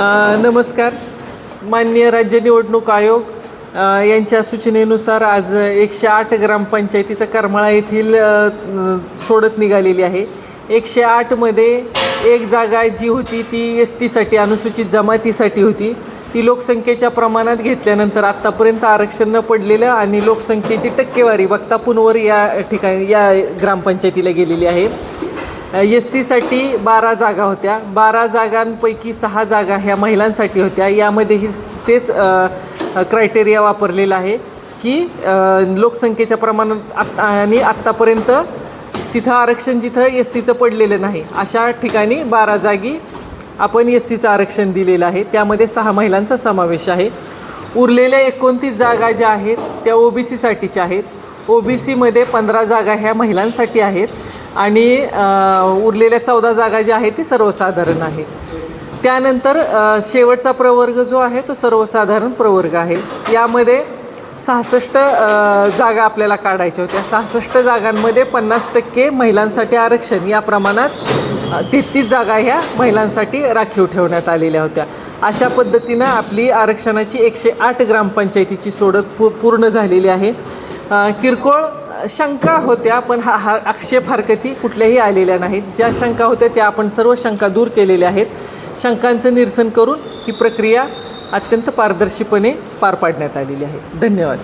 नमस्कार. माननीय राज्य निवडणूक आयोग यांच्या सूचनेनुसार आज एकशे आठ ग्रामपंचायतीचा करमाळा येथील सोडत निघालेली आहे. एकशे आठमध्ये एक जागा जी होती ती एस टीसाठी अनुसूचित जमातीसाठी होती. ती लोकसंख्येच्या प्रमाणात घेतल्यानंतर आत्तापर्यंत आरक्षण न पडलेलं आणि लोकसंख्येची टक्केवारी बघता पुनवर या ठिकाणी या ग्रामपंचायतीला गेलेली आहे. एस सीसाठी बारा जागा होत्या. बारा जागांपैकी सहा जागा ह्या महिलांसाठी होत्या. यामध्येही तेच क्रायटेरिया वापरलेला आहे की लोकसंख्येच्या प्रमाणात आत्ता आणि आत्तापर्यंत तिथं आरक्षण जिथं एस सीचं पडलेलं नाही अशा ठिकाणी बारा जागी आपण एस सीचं आरक्षण दिलेलं आहे. त्यामध्ये सहा महिलांचा समावेश आहे. उरलेल्या एकोणतीस जागा ज्या आहेत त्या ओ बी सीसाठीच्या आहेत. ओ बी सीमध्ये पंधरा जागा ह्या महिलांसाठी आहेत. आणि उरलेल्या चौदा जागा ज्या आहेत ती सर्वसाधारण आहे. त्यानंतर शेवटचा प्रवर्ग जो आहे तो सर्वसाधारण प्रवर्ग आहे. यामध्ये सहासष्ट जागा आपल्याला काढायच्या होत्या. सहासष्ट जागांमध्ये पन्नास टक्के महिलांसाठी आरक्षण या प्रमाणात तेहतीस जागा ह्या महिलांसाठी राखीव ठेवण्यात आलेल्या होत्या. अशा पद्धतीनं आपली आरक्षणाची एकशे आठ ग्रामपंचायतीची सोडत पू पूर्ण झालेली आहे. किरकोळ शंका होत्या पण हा हा आक्षेप हरकती कुठल्याही आलेल्या नाहीत. ज्या शंका होत्या त्या आपण सर्व शंका दूर केलेल्या आहेत. शंकांचं निरसन करून ही प्रक्रिया अत्यंत पारदर्शीपणे पार पाडण्यात आलेली आहे. धन्यवाद.